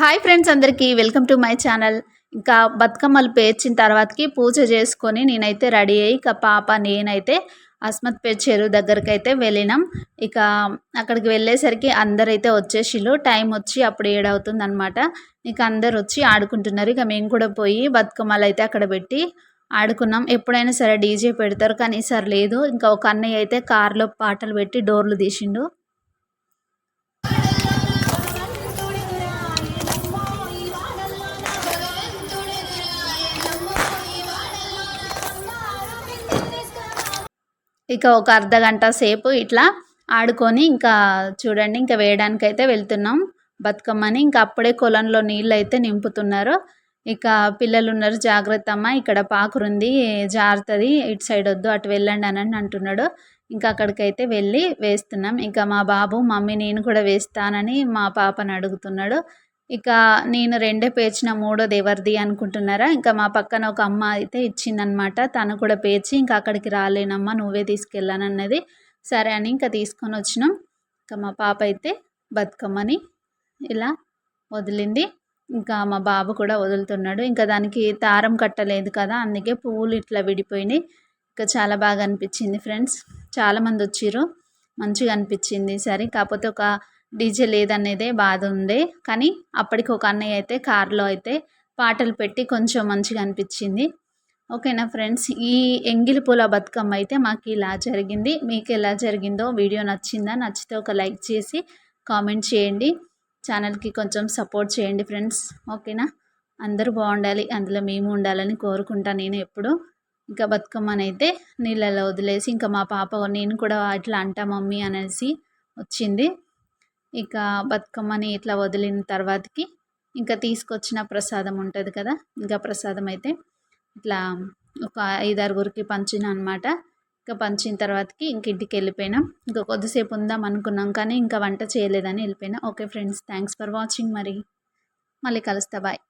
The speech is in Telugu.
హాయ్ ఫ్రెండ్స్ అందరికీ వెల్కమ్ టు మై ఛానల్. ఇంకా బతుకమ్మలు పేర్చిన తర్వాతకి పూజ చేసుకొని నేనైతే రెడీ అయ్యి ఇక పాప నేనైతే అస్మత్ పేట్ చెరువు దగ్గరికి అయితే వెళ్ళినాం. ఇక అక్కడికి వెళ్ళేసరికి అందరైతే వచ్చేసిళ్ళు. టైం వచ్చి అప్పుడు ఏడవుతుంది అనమాట ఇక అందరు వచ్చి ఆడుకుంటున్నారు. ఇక మేము కూడా పోయి బతుకమ్మలు అయితే అక్కడ పెట్టి ఆడుకున్నాం. ఎప్పుడైనా సరే డీజే పెడతారు కానీ ఈసారి లేదు. ఇంకా ఒక అన్నయ్య అయితే కార్లో పాటలు పెట్టి డోర్లు తీసిండు. ఇక ఒక అర్ధ గంట సేపు ఇట్లా ఆడుకొని ఇంకా చూడండి ఇంకా వేయడానికి అయితే వెళ్తున్నాం. బతుకమ్మని ఇంకా అప్పుడే కొలంలో నీళ్ళు అయితే నింపుతున్నారు. ఇక పిల్లలు ఉన్నారు జాగ్రత్త అమ్మ ఇక్కడ పాకురుంది జారుతుంది ఇటు సైడ్ వద్దు అటు వెళ్ళండి అని అంటున్నాడు. ఇంకా అక్కడికైతే వెళ్ళి వేస్తున్నాం. ఇంకా మా బాబు మమ్మీ నేను కూడా వేస్తానని మా పాపని అడుగుతున్నాడు. ఇక నేను రెండే పేర్చిన మూడోది ఎవరిది అనుకుంటున్నారా? ఇంకా మా పక్కన ఒక అమ్మ అయితే ఇచ్చిందనమాట. తను కూడా పేర్చి ఇంకా అక్కడికి రాలేనమ్మా నువ్వే తీసుకెళ్ళానన్నది. సరే అని ఇంకా తీసుకొని వచ్చినాం. ఇంకా మా పాప అయితే బతుకమ్మని ఇలా వదిలింది. ఇంకా మా బాబు కూడా వదులుతున్నాడు. ఇంకా దానికి దారం కట్టలేదు కదా అందుకే పువ్వులు ఇట్లా విడిపోయినాయి. ఇంకా చాలా బాగా అనిపించింది ఫ్రెండ్స్. చాలామంది వచ్చిర్రు. మంచిగా అనిపించింది. సరే కాకపోతే ఒక డీజే లేదనేదే బాధ ఉండే కానీ అప్పటికి ఒక అన్నయ్య అయితే కార్లో అయితే పాటలు పెట్టి కొంచెం మంచిగా అనిపించింది. ఓకేనా ఫ్రెండ్స్? ఈ ఎంగిలి పూల బతుకమ్మ అయితే మాకు ఇలా జరిగింది. మీకు ఎలా జరిగిందో వీడియో నచ్చిందా? నచ్చితే ఒక లైక్ చేసి కామెంట్ చేయండి. ఛానల్కి కొంచెం సపోర్ట్ చేయండి ఫ్రెండ్స్. ఓకేనా? అందరూ బాగుండాలి. అందులో మేము ఉండాలని కోరుకుంటా నేను ఎప్పుడు. ఇంకా బతుకమ్మనైతే అయితే నీళ్ళలో వదిలేసి ఇంకా మా పాప నేను కూడా ఇట్లా అంటా మమ్మీ అనేసి వచ్చింది. ఇక బతుకమ్మని ఇట్లా వదిలిన తర్వాతకి ఇంకా తీసుకొచ్చిన ప్రసాదం ఉంటుంది కదా ఇంకా ప్రసాదం అయితే ఇట్లా ఒక ఐదారుగురికి పంచిన అనమాట ఇంకా పంచిన తర్వాతకి ఇంక ఇంటికి వెళ్ళిపోయినాం. ఇంకా కొద్దిసేపు ఉందాం అనుకున్నాం కానీ ఇంకా వంట చేయలేదని వెళ్ళిపోయినా. Okay friends thanks for watching మరి. మళ్ళీ కలుస్తా బాయ్.